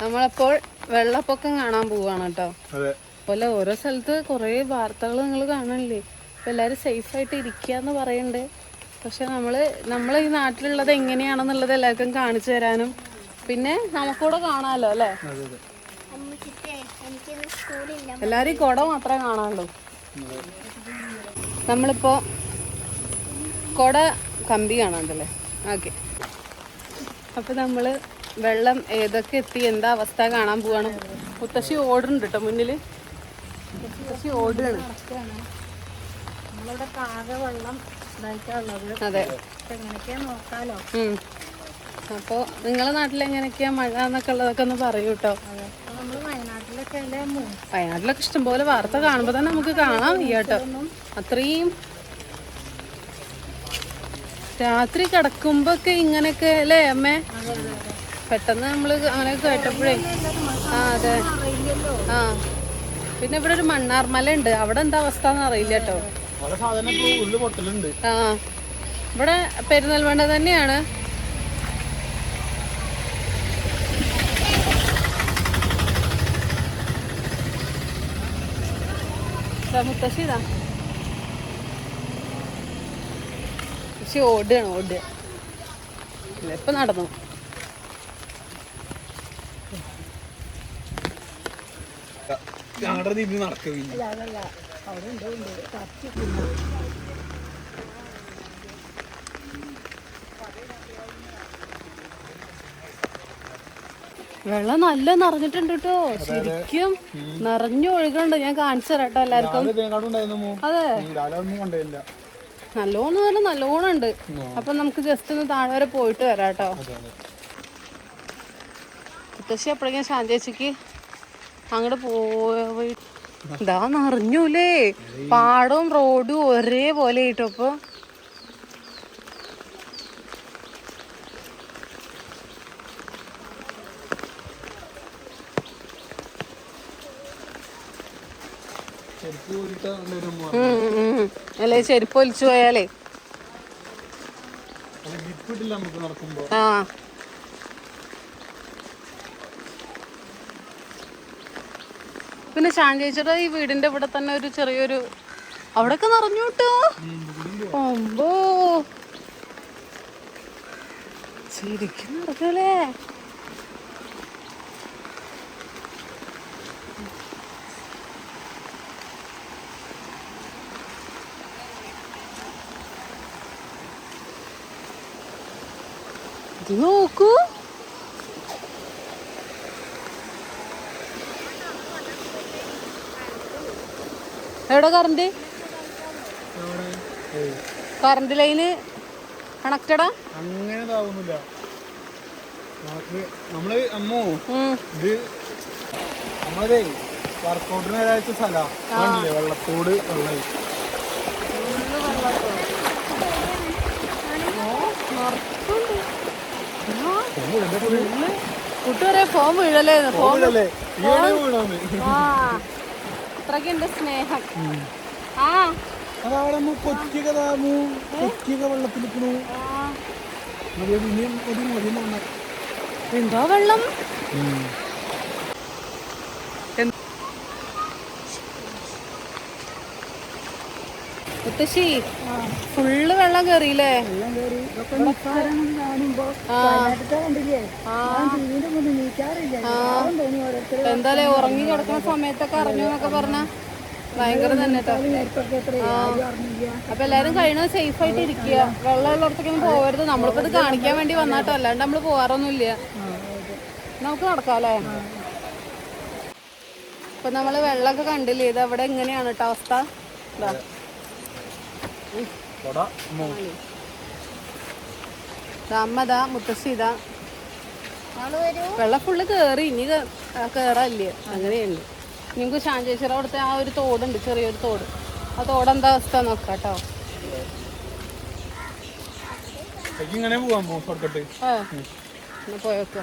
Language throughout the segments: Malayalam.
നമ്മളപ്പോൾ വെള്ളപ്പൊക്കം കാണാൻ പോവാണ് കേട്ടോ. അതെ. അതുപോലെ ഓരോ സ്ഥലത്ത് കുറേ വാർത്തകൾ നിങ്ങൾ കാണണില്ലേ അപ്പൊ എല്ലാവരും സേഫ് ആയിട്ട് ഇരിക്കുക എന്ന് പറയുന്നുണ്ട്. പക്ഷെ നമ്മൾ നമ്മൾ ഈ നാട്ടിലുള്ളത് എങ്ങനെയാണെന്നുള്ളത് എല്ലാവർക്കും കാണിച്ചു തരാനും. പിന്നെ നമുക്കൂടെ കാണാമല്ലോ അല്ലേ? എല്ലാരും ഈ കുട മാത്രമേ കാണാനുള്ളൂ. നമ്മളിപ്പോ കുട കമ്പി കാണാണ്ടല്ലേ ഓക്കെ. അപ്പൊ നമ്മൾ വെള്ളം ഏതൊക്കെ എത്തി എന്താ അവസ്ഥ കാണാൻ പോവാണ്. മുത്തശ്ശി ഓടുന്നുണ്ട് കേട്ടോ മുന്നിൽ. മുത്തശ്ശി ഓടുകയാണ്. നമ്മളിവിടെ കാകെ വെള്ളം ഇതായിട്ടുള്ളത് അതെ. എങ്ങനെയൊക്കെയാ നോക്കാലോ? ഉം. അപ്പൊ നിങ്ങളെ നാട്ടിൽ എങ്ങനെയൊക്കെയാ മഴ എന്നൊക്കെ ഉള്ളതൊക്കെ ഒന്ന് പറയൂ കേട്ടോ അപ്പൊ വയനാട്ടിലൊക്കെ ഇഷ്ടംപോലെ വാർത്ത കാണുമ്പോ തന്നെ നമുക്ക് കാണാം വയ്യ കേട്ടോ അത്രയും രാത്രി കിടക്കുമ്പോക്കെ ഇങ്ങനെയൊക്കെ അല്ലേ അമ്മേ? പെട്ടെന്ന് നമ്മൾ അങ്ങനെ കേട്ടപ്പോഴേ. ആ അതെ. ആ. പിന്നെ ഇവിടെ ഒരു മണ്ണാർമല ഉണ്ട് അവിടെ എന്താ അവസ്ഥ എന്ന് അറിയില്ല കേട്ടോ. ആ. ഇവിടെ പെരുന്നൽമണ്ണ തന്നെയാണ്. ദാ മുത്തശ്ശി ഓടുകയാണ് ഓടുക. ഇല്ല ഇപ്പൊ നടന്നു. വെള്ളം നല്ല നിറഞ്ഞിട്ടുണ്ട് കേട്ടോ. ശരിക്കും നിറഞ്ഞു ഒഴുകുന്നുണ്ട്. ഞാൻ കാണിച്ചു തരാം കേട്ടോ എല്ലാവർക്കും. അതെ. നല്ലോണം നല്ല നല്ലോണം ഉണ്ട്. അപ്പൊ നമുക്ക് ജസ്റ്റ് ഒന്ന് താഴെ വരെ പോയിട്ട് വരാം കേട്ടോ. മുത്തശ്ശി എപ്പോഴെങ്കിലും ശാന്തേച്ചിക്ക് അങ്ങോട്ട് പോയി ഇതാ നിറഞ്ഞൂലേ പാടവും റോഡും ഒരേപോലെ ആയിട്ടോ ഇപ്പൊ ചെരുപ്പ് ഊരിട്ട് ഒരു ഉം, ഉം, ഉം. അല്ലേ ചെരുപ്പ് ഒലിച്ചു പോയാലേ. ആ. പിന്നെ ശാന്തേച്ചിയുടെ ഈ വീടിന്റെ ഇവിടെ തന്നെ ഒരു ചെറിയൊരു അവിടൊക്കെ നിറഞ്ഞു കിട്ടോ ഒമ്പോ ശരിക്കും നിറഞ്ഞല്ലേ ഇത് നോക്കൂ. എവിടെ കറണ്ട് കറണ്ട് ലൈന് കണക്റ്റഡാ അങ്ങനെ ഇതാവുന്നില്ല. നമ്മൾ അമ്മോ ഇത് നമ്മളതേ വർക്കൗട്ടിന് ഒരാഴ്ച സ്ഥല. കാണില്ലേ വെള്ളത്തോട് വെള്ളം കൂട്ടുകാരെ ഫോം വീഴല്ലേ ഫോം ആ സ്നേഹം. ആ. വെള്ളത്തിൽ എന്തോ വെള്ളം? മുത്തശ്ശി ഫുള്ള് വെള്ളം. ആ. എന്തായാലേ ഉറങ്ങി കിടക്കുന്ന സമയത്തൊക്കെ അറിഞ്ഞു എന്നൊക്കെ പറഞ്ഞ ഭയങ്കര തന്നെ. അപ്പൊ എല്ലാരും കഴിയണത് സേഫ് ആയിട്ട് ഇരിക്കുക. വെള്ളം ഉള്ളിടത്തേക്കൊന്നും പോകരുത്. നമ്മളിപ്പോ ഇത് കാണിക്കാൻ വേണ്ടി വന്നാട്ടോ. അല്ലാണ്ട് നമ്മൾ പോവാറൊന്നുമില്ല നമുക്ക് നടക്കാല്ലേ ഇപ്പൊ നമ്മൾ വെള്ളമൊക്കെ കണ്ടില്ലേ? ഇത് അവിടെ എങ്ങനെയാണ്? കേട്ടോ അവസ്ഥ? ഇതാ കൊട അമ്മോ ദാ അമ്മ ദാ മുത്തശ്ശി ഇതാ. നമ്മൾ വരൂ. വെള്ളം ഫുള്ള് കേറി. ഇനി കേറല്ലേ അങ്ങനെയുണ്ട് നിങ്ങൾക്ക് ശാന്തേശ്വരം അവിടുത്തെ ആ ഒരു തോടുണ്ട് ചെറിയൊരു തോട്. ആ തോട് എന്താ അവസ്ഥ നോക്കാട്ടോ കേട്ടോ. ഇങ്ങനെ എന്നാ പോയോക്കോ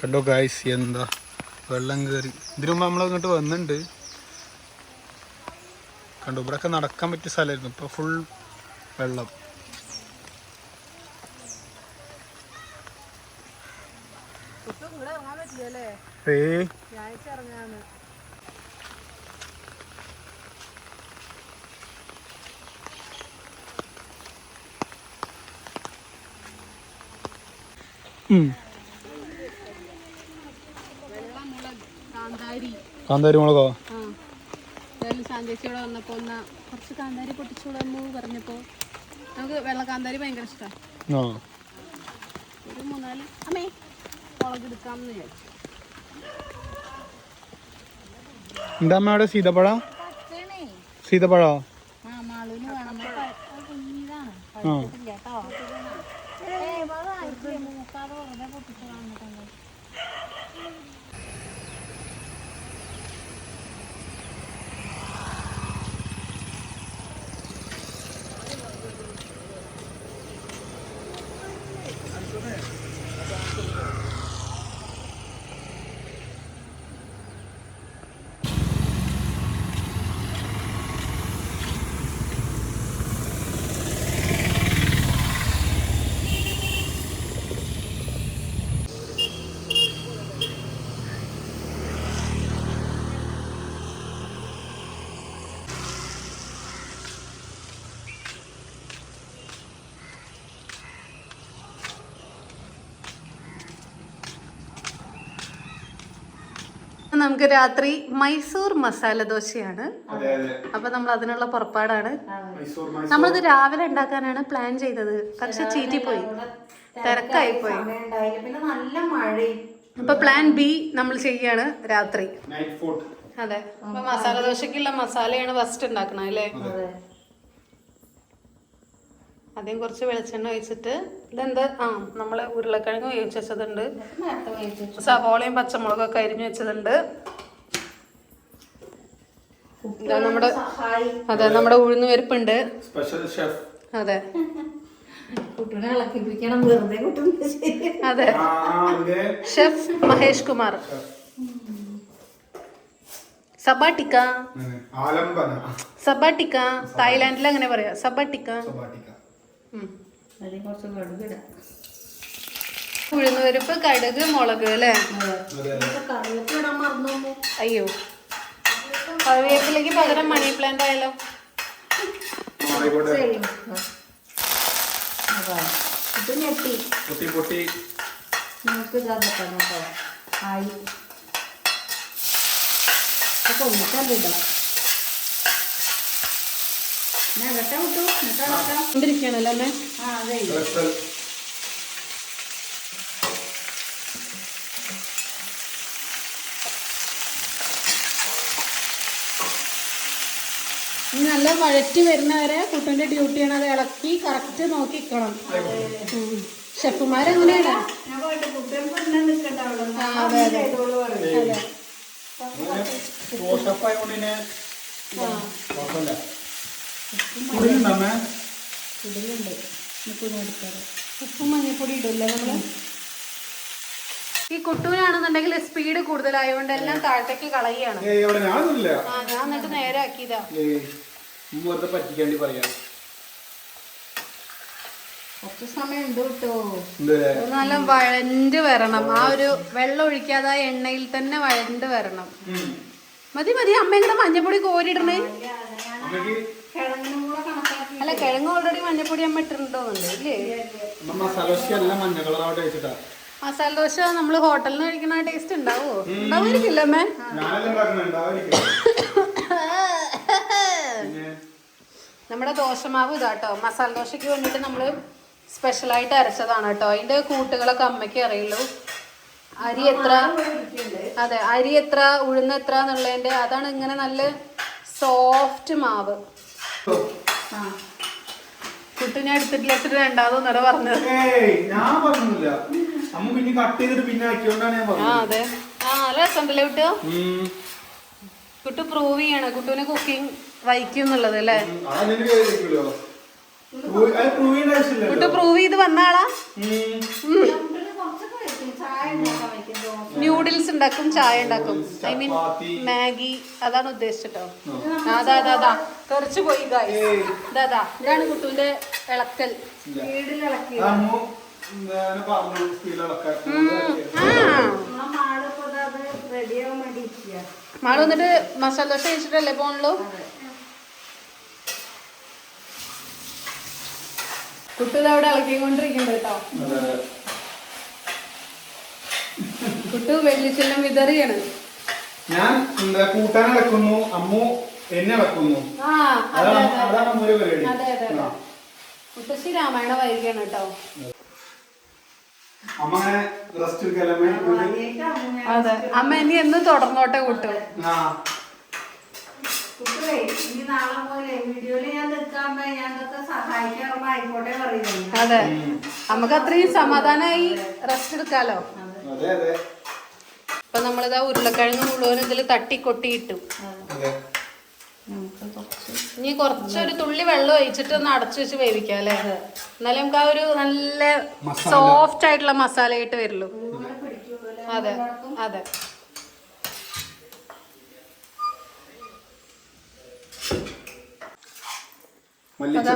കണ്ടോ ഗായ്സ് എന്താ? വെള്ളം കയറി ഇതിനു മുമ്പ് നമ്മൾ ഇങ്ങോട്ട് വന്നിട്ടുണ്ട് കണ്ടു. ഇവിടെയൊക്കെ നടക്കാൻ പറ്റിയ സ്ഥലമായിരുന്നു. ഇപ്പോൾ ഫുൾ വെള്ളം. കാന്താരി മുളകോ? എന്തായാലും ശാന്തേച്ചിയോടെ വന്നപ്പോ ഒന്ന് കുറച്ച് കാന്താരി പൊട്ടിച്ചോളാമോ പറഞ്ഞപ്പോ നമുക്ക് വെള്ള കാന്താരി ഭയങ്കര ഇഷ്ടമാണ് ആ. ഒരു മൂന്നാൽ അമ്മേ മുളക് എടുക്കാമെന്ന് വിചാരിച്ചു. എന്താ അമ്മ അവിടെ സീതപ്പഴം? പച്ചണേ സീതപ്പഴോ? ആ നമുക്ക് രാത്രി മൈസൂർ മസാല ദോശയാണ്. അപ്പൊ നമ്മൾ അതിനുള്ള പുറപ്പാടാണ്. മൈസൂർ നമ്മളിത് രാവിലെ ഉണ്ടാക്കാനാണ് പ്ലാൻ ചെയ്തത്. പക്ഷെ ചീറ്റിപ്പോയി. തിരക്കായി പോയി. പിന്നെ നല്ല മഴയും. അപ്പൊ പ്ലാൻ ബി നമ്മൾ ചെയ്യാണ് രാത്രി. അതെ. അപ്പൊ മസാല ദോശക്കുള്ള മസാലയാണ് ഫസ്റ്റ് ഉണ്ടാക്കണം അല്ലേ? അതെ. ആദ്യം കുറച്ച് വെളിച്ചെണ്ണ ഒഴിച്ചിട്ട് ഇതെന്താ? ആ നമ്മൾ ഉരുളക്കിഴങ്ങ് വേവിച്ച് വെച്ചതുണ്ട്. സവോളയും പച്ചമുളകൊക്കെ അരിഞ്ഞു വെച്ചതുണ്ട്. ഇതാ നമ്മുടെ അതെ നമ്മുടെ ഉഴുന്ന് പരിപ്പുണ്ട്. സ്പെഷ്യൽ ഷെഫ് അതെ. അതെ. ആ അതെ. ഷെഫ് മഹേഷ് കുമാർ. സബാട്ടിക്ക. സബാട്ടിക്ക. തായ്ലാന്റിൽ അങ്ങനെ പറയാ. സബാട്ടിക്ക. അതിൽ കുറച്ച് കടുകിടാം ഉഴുന്നുപരിപ്പ് കടുക് മുളക് അല്ലേ? അയ്യോ. കറിവേപ്പിലേക്ക് പകരം മണി പ്ലാന്റ് ആയാലോ? ഇത് ഞെട്ടി. പൊട്ടി പൊട്ടി. നമുക്ക് ഇതാക്കാം കേട്ടോ ആയി. അപ്പൊ ഒന്നിട്ടല്ലിടാം ഞാൻ വിട്ടു ആ. അതെ. ഇനി നല്ല വഴറ്റി വരുന്നവരെ കുട്ടന്റെ ഡ്യൂട്ടിയാണ് അത് ഇളക്കി കറക്റ്റ് നോക്കിക്കണം. ഷെഫുമാരെങ്ങനെയാണ് അതെ, അതെ. ഉപ്പും ഇടില്ലേ നമ്മൾ? ഈ കുട്ടൂനാണെന്നുണ്ടെങ്കിൽ സ്പീഡ് കൂടുതലായതുകൊണ്ട് എല്ലാം താഴത്തേക്ക് കളയാണ് ആ ഞാൻ എന്നിട്ട് നേരെ ആക്കിയതാ. ഏയ് ഉമ്മ വെറുതെ പറ്റിക്കാണ്ടി പറയാ. കുറച്ച് സമയം ഉണ്ട് കേട്ടോ നല്ല വഴണ്ട് വരണം. ആ ഒരു വെള്ളം ഒഴിക്കാതെ എണ്ണയിൽ തന്നെ വഴണ്ട് വരണം. മതി മതി. അമ്മ ഇങ്ങനെ മഞ്ഞപ്പൊടി കോരിയിടണേ കൂടെ കണക്കാക്കി അല്ല കിഴങ്ങ് ഓൾറെഡി മഞ്ഞപ്പൊടി അമ്മ ഇട്ടിട്ടുണ്ടോന്നുണ്ട് ഇല്ലേ? മസാല ദോശ നമ്മൾ ഹോട്ടലിൽ നിന്ന് കഴിക്കണ ടേസ്റ്റ് ഉണ്ടാവോ? ഉണ്ടാവുമായിരിക്കില്ല അമ്മേ? നമ്മുടെ ദോശമാവ് ഇതാട്ടോ മസാല ദോശയ്ക്ക് വേണ്ടിയിട്ട് നമ്മൾ സ്പെഷ്യലായിട്ട് അരച്ചതാണ് കേട്ടോ അതിന്റെ കൂട്ടുകളൊക്കെ അമ്മയ്ക്ക് അറിയുള്ളൂ. അരി എത്ര? അതെ അരി എത്ര ഉഴുന്ന് എത്ര എന്നുള്ളതിന്റെ അതാണ് ഇങ്ങനെ നല്ല സോഫ്റ്റ് മാവ്. ആ. കുട്ടി ഞാൻ എടുത്തിട്ടില്ല എടുത്തിട്ട് രണ്ടാമതൊന്നര പറഞ്ഞത്? ഞാൻ പറഞ്ഞില്ല അമ്മ പിന്നെ കട്ട് ചെയ്തിട്ട് പിന്നെ ആക്കിയോണ്ടാണ് ഞാൻ പറഞ്ഞത്. അതെ. ആ നല്ല രസമുണ്ടല്ലേ കുട്ടു കുട്ടു പ്രൂവ് ചെയ്യാണ്. കുട്ടുവിനെ കുക്കിംഗ് വഹിക്കും എന്നുള്ളത് അല്ലേ? കുട്ടു പ്രൂവ് ചെയ്ത് വന്ന ആളാ? ന്യൂഡിൽസ് ഉണ്ടാക്കും ചായ ഉണ്ടാക്കും. ഐ മീൻ മാഗി അതാണ് ഉദ്ദേശിച്ചിട്ടോ. അതാ അതാ അതാ. തെറിച്ചു പോയി. ഇതാ. ഇതാണ് കുട്ടുവിന്റെ ഇളക്കൽ. മാൾ വന്നിട്ട് മസാല ദോശ കഴിച്ചിട്ടല്ലേ പോണല്ലോ കുട്ടു അവിടെ ഇളക്കിക്കൊണ്ടിരിക്കുന്നുണ്ട് കേട്ടോ. കുട്ടു വെള്ളിച്ചെല്ലാം വിതറിയാണ്. ഞാൻ എന്താ കൂട്ടാൻ ഇളക്കുന്നു? അമ്മു എന്നെ അതെ അതാണ് അമ്മൂര് പരിപാടി മുത്തശ്ശി രാമായണ വൈകിയാണ് കേട്ടോ. അതെ. അമ്മ ഇനി എന്ന് തുടർന്നോട്ടെ കുട്ടു. അതെ. നമുക്ക് അത്രയും സമാധാനമായി റെസ്റ്റ് എടുക്കാലോ. അതെ അതെ. ഇപ്പൊ നമ്മളിതാ ഉരുളക്കിഴങ്ങ് മുഴുവൻ ഇതിൽ തട്ടി കൊട്ടിയിട്ടു അതെ നമുക്ക് കുറച്ച് ഇനി കുറച്ചൊരു തുള്ളി വെള്ളം ഒഴിച്ചിട്ട് ഒന്ന് അടച്ചു വെച്ച് വേവിക്കാം അല്ലേ? എന്നാലും നമുക്ക് ആ ഒരു നല്ല സോഫ്റ്റ് ആയിട്ടുള്ള മസാല ആയിട്ട് വരുള്ളൂ. അതെ അതെ.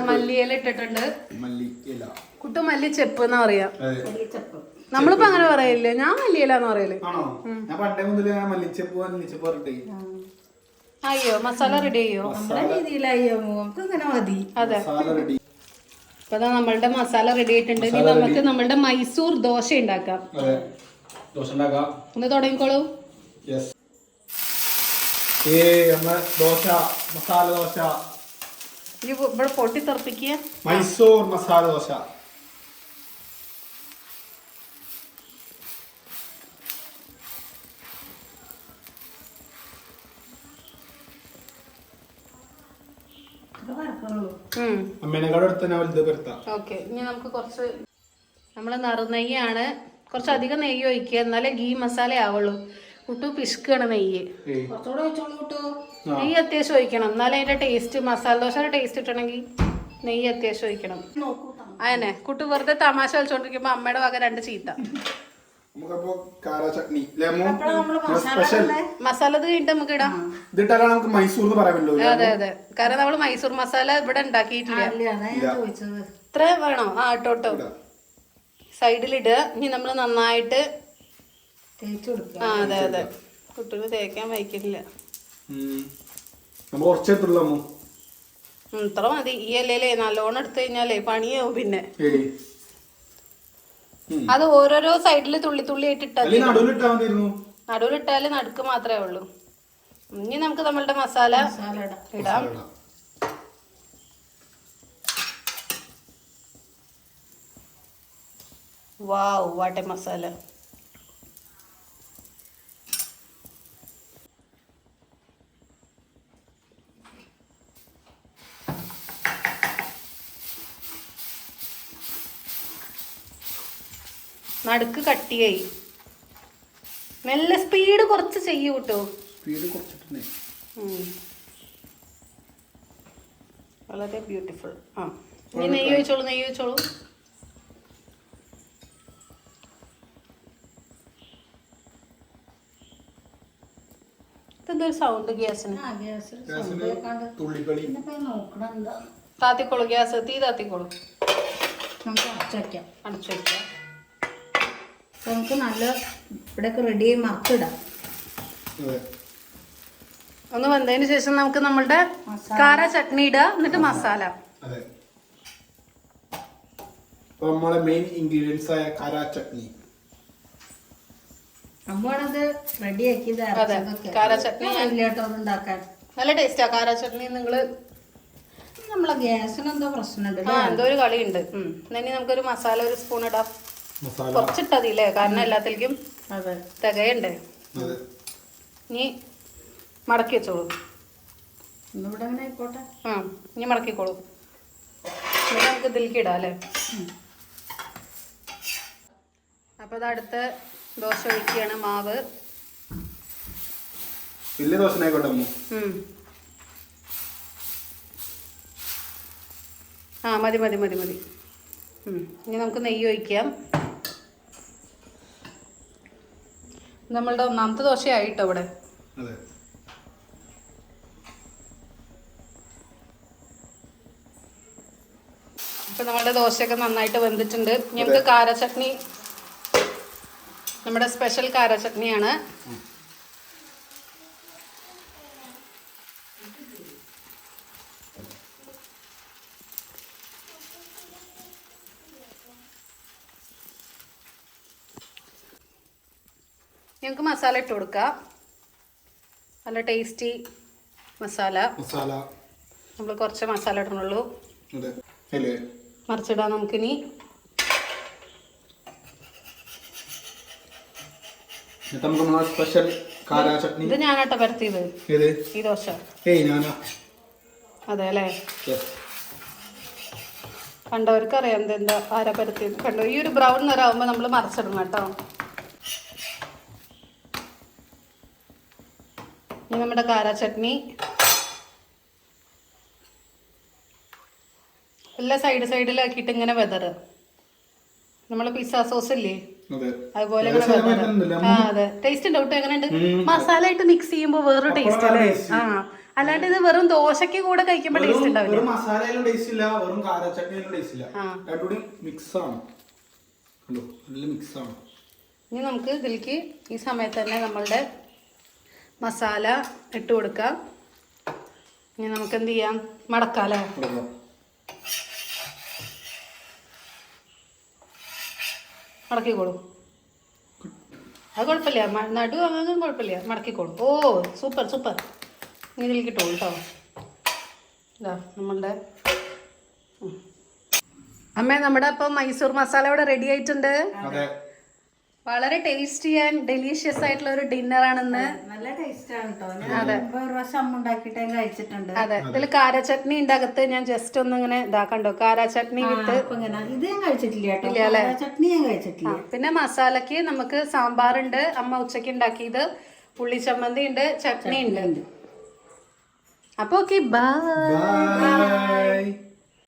മല്ലിയില ഇട്ടിട്ടുണ്ട്. മല്ലി ചെപ്പ് കുട്ടു മല്ലിച്ചെപ്പ് എന്നാ പറയാ? നമ്മളിപ്പോ അങ്ങനെ പറയില്ലേ ഞാൻ മല്ലിയല്ലാന്ന് പറയല്ലേ പറയൽ. ആണോ? ഞാൻ പണ്ടേ മുതൽ മല്ലിച്ചപ്പൂ മല്ലിച്ചപ്പൂ പറഞ്ഞിട്ടേ. അയ്യോ മസാല റെഡി അയ്യോ നമ്മുടെ രീതിയിലായി? നമുക്ക് അങ്ങനെ മതി. അതെ. മസാല റെഡി ഇപ്പൊ നമ്മളുടെ മസാല റെഡി ആയിട്ടുണ്ട്. ഇനി നമുക്ക് നമ്മളുടെ മൈസൂർ ദോശ ഉണ്ടാക്കാം. അതെ. ദോശ ഉണ്ടാക്കാം. ഒന്ന് തുടങ്ങിക്കോളൂ. യെസ് ഏ നമ്മ ദോശ മസാല ദോശ. ഇവിടെ പൊട്ടി തെറപ്പിക്കുക മൈസൂർ മസാല ദോശ. ഓക്കെ ഇനി നമുക്ക് കുറച്ച് നമ്മൾ നറുനെയ്യാണ്. കുറച്ച് അധികം നെയ്യ് ഒഴിക്കുക. എന്നാലേ ഗീ മസാല ആവുള്ളൂ. കുട്ടു പിശുക്കാണ് നെയ്യ്. ഏയ്. വെച്ചോളൂ കൂട്ടോ. നെയ്യ് അത്യാവശ്യം ഒഴിക്കണം. എന്നാലേ അതിന്റെ ടേസ്റ്റ് മസാല ദോശയുടെ ടേസ്റ്റ് കിട്ടണമെങ്കിൽ നെയ്യ് അത്യാവശ്യം ഒഴിക്കണം. അതന്നെ. കുട്ടു വെറുതെ തമാശ കളിച്ചോണ്ടിരിക്കുമ്പോ അമ്മയുടെ വക രണ്ട് ചീത്ത. നമുക്കപ്പോ കാര ചട്നി ലെമോ അപ്പോഴാ നമ്മൾ മസാല സ്പെഷ്യൽ ഇടുന്നെ. മസാല ഇത് കഴിഞ്ഞിട്ട് നമുക്ക് ഇടാം. ഇതിട്ടാലാണ് നമുക്ക് മൈസൂർ എന്ന് പറയാൻ പറ്റുള്ളൂ അതെ അതെ. കാരണം നമ്മൾ മൈസൂർ മസാല ഇവിടെ ഉണ്ടാക്കിയിട്ടില്ല. ഇത്ര വേണോ? ആ ഇട്ടോട്ടോ സൈഡിലിടുക ഇനി നമ്മൾ നന്നായിട്ട് ആ അതെ അതെ. കുട്ടികൾ തേക്കാൻ വയ്ക്കില്ല ഇത്ര മതി. ഈ അല്ലേ നല്ലോണം എടുത്തു കഴിഞ്ഞാലേ പണിയാവും പിന്നെ. അത് ഓരോരോ സൈഡിൽ തുള്ളി തുള്ളി ആയിട്ട് ഇട്ടാൽ നടുവിലിട്ടാൽ നടുക്ക് മാത്രമേ ഉള്ളൂ. ഇനി നമുക്ക് നമ്മളുടെ മസാല ഇടാം. വാവ് വാട്ടെ മസാല. നടുക്ക് കട്ടിയായി മെല്ലെ സ്പീഡ് കുറച്ച് ചെയ്യൂ കേട്ടോ സ്പീഡ് കുറച്ചിട്ടുണ്ടേ. വളരെ ബ്യൂട്ടിഫുൾ ആ. ഇനി നെയ്യ് ഒഴിച്ചോളൂ നെയ്യ് ഒഴിച്ചോളൂ. ഇതെന്തൊരു സൗണ്ട് ഗ്യാസിന്? താത്തിക്കോളൂ ഗ്യാസ് തീ താത്തിക്കോളൂ. നമുക്ക് അടച്ചു വയ്ക്കാം അടച്ചു വെക്കാം അപ്പൊ നമുക്ക് നല്ല ഇവിടെയൊക്കെ റെഡിയായി മറക്കിടാം. അതെ. ഒന്ന് വന്നതിന് ശേഷം നമുക്ക് നമ്മളുടെ കാര ചട്നി ഇടുക എന്നിട്ട് മസാല. നമ്മളെ മെയിൻ ഇൻഗ്രീഡിയൻസ് ആയ കാര ചട്നി. നമ്മളത് റെഡിയാക്കിയത് കാര ചട്നി. ഉണ്ടാക്കാൻ. നല്ല ടേസ്റ്റാ കാര ചട്നി നിങ്ങൾ? നമ്മളെ ഗ്യാസിന് എന്തോ പ്രശ്നമുണ്ട് എന്തോ ഒരു കളിയുണ്ട്. ഉണ്ട് ഇനി നമുക്കൊരു മസാല ഒരു സ്പൂൺ ഇടാം. മസാല. കുറച്ചിട്ടതില്ലേ? കാരണം എല്ലാത്തിലേക്കും അതെ. തികയണ്ടേ? നീ ഇനി മടക്കി വെച്ചോളൂ. ഇന്നിവിടെ അങ്ങനെ ആയിക്കോട്ടെ. ആ ഇനി മടക്കിക്കോളൂ. എന്നിട്ട് നമുക്ക് ഇതിലേക്ക് ഇടാം അല്ലേ? അപ്പോൾ അത് അടുത്ത ദോശ ഒഴിക്കുകയാണ് മാവ്. വലിയ. ആ മതി മതി മതി മതി. ഇനി നമുക്ക് നെയ്യ് ഒഴിക്കാം. നമ്മളുടെ ഒന്നാമത്തെ ദോശയായിട്ടോ ഇവിടെ? അപ്പൊ നമ്മളുടെ ദോശയൊക്കെ നന്നായിട്ട് വെന്തിട്ടുണ്ട്. ഞങ്ങൾക്ക് കാരച്ചട്നി കാര ചട്നി നമ്മുടെ സ്പെഷ്യൽ കാര ഞങ്ങൾക്ക് മസാല ഇട്ട് കൊടുക്കാം. നല്ല ടേസ്റ്റി മസാല. മസാല. നമ്മൾ കുറച്ച് മസാല ഇടണുള്ളൂ. മറിച്ചിടാം നമുക്കിനി സ്പെഷ്യൽ കാരാ ചട്നി. ഇത് ഞാനാട്ടോ പരത്തിയത്. ഈ ദോശ. ഏയ് ഞാനാ. അതെ അല്ലേ? കണ്ടവർക്ക് അറിയാം എന്താ ആരാ പരത്തിയത്. കണ്ടോ ഈ ഒരു ബ്രൗൺ നിറാവുമ്പോ നമ്മൾ മറിച്ചിടണം കേട്ടോ. ഇനി നമ്മുടെ കാര ചട്നി. എല്ലാ സൈഡ് സൈഡിലാക്കിയിട്ട് ഇങ്ങനെ വെതറ് നമ്മൾ പിസ്സ സോസ് ഇല്ലേ? അതെ. അതുപോലെ. ആ അതെ. ടേസ്റ്റ് ഉണ്ട്? കേട്ടോ എങ്ങനെയുണ്ട്? മസാല ആയിട്ട് മിക്സ് ചെയ്യുമ്പോൾ വേറൊരു ടേസ്റ്റ് അല്ലേ? ആ. അല്ലാണ്ട് ഇത് വെറും ദോശയ്ക്ക് കൂടെ കഴിക്കുമ്പോൾ ടേസ്റ്റ് ഉണ്ടാവില്ല. മസാലയിലും ടേസ്റ്റ് ഇല്ല വെറും ടേസ്റ്റ് ഇല്ല. രണ്ടുകൂടി മിക്സ് ആണ്. മിക്സ് ആണ്. ഇനി നമുക്ക് ഇതിലേക്ക് ഈ സമയത്ത് തന്നെ നമ്മളുടെ മസാല ഇട്ട് കൊടുക്കാം ഇനി നമുക്ക് എന്ത് ചെയ്യാം? മടക്കാലോ മടക്കി മടക്കിക്കോളൂ. അത് കുഴപ്പമില്ല. നടു അങ്ങനെ കുഴപ്പമില്ല. മടക്കിക്കോളൂ. ഓ സൂപ്പർ സൂപ്പർ. ഇതിലേക്ക് ഇട്ടോളൂ കേട്ടോ ഇതാ നമ്മളുടെ. അമ്മേ നമ്മുടെ ഇപ്പം മൈസൂർ മസാല ഇവിടെ റെഡി ആയിട്ടുണ്ട്. വളരെ ടേസ്റ്റി ആൻഡ് ഡെലീഷ്യസ് ആയിട്ടുള്ള ഒരു ഡിന്നർ ആണെന്ന്. നല്ല ടേസ്റ്റ് ആണ് കേട്ടോ ഒരു പ്രാവശ്യം അമ്മ ഉണ്ടാക്കിയിട്ട് കഴിച്ചിട്ടുണ്ട്. അതെ. ഇതിൽ കാര ചട്നി ഉണ്ടാകത്ത് ഞാൻ ജസ്റ്റ് ഒന്ന് ഇങ്ങനെ ഇതാക്കണ്ടോ? കാര ചട്നി വിത്ത് ഇത് ഞാൻ കഴിച്ചിട്ടില്ല ചട്നി ഞാൻ കഴിച്ചിട്ടില്ല. പിന്നെ മസാലക്ക് നമുക്ക് സാമ്പാറുണ്ട്. അമ്മ ഉച്ചയ്ക്ക് ഉണ്ടാക്കിയത് ഉള്ളി ചമ്മന്തി ഉണ്ട് ചട്നി ഉണ്ട് അപ്പൊ ഓക്കെ ബൈ ബൈ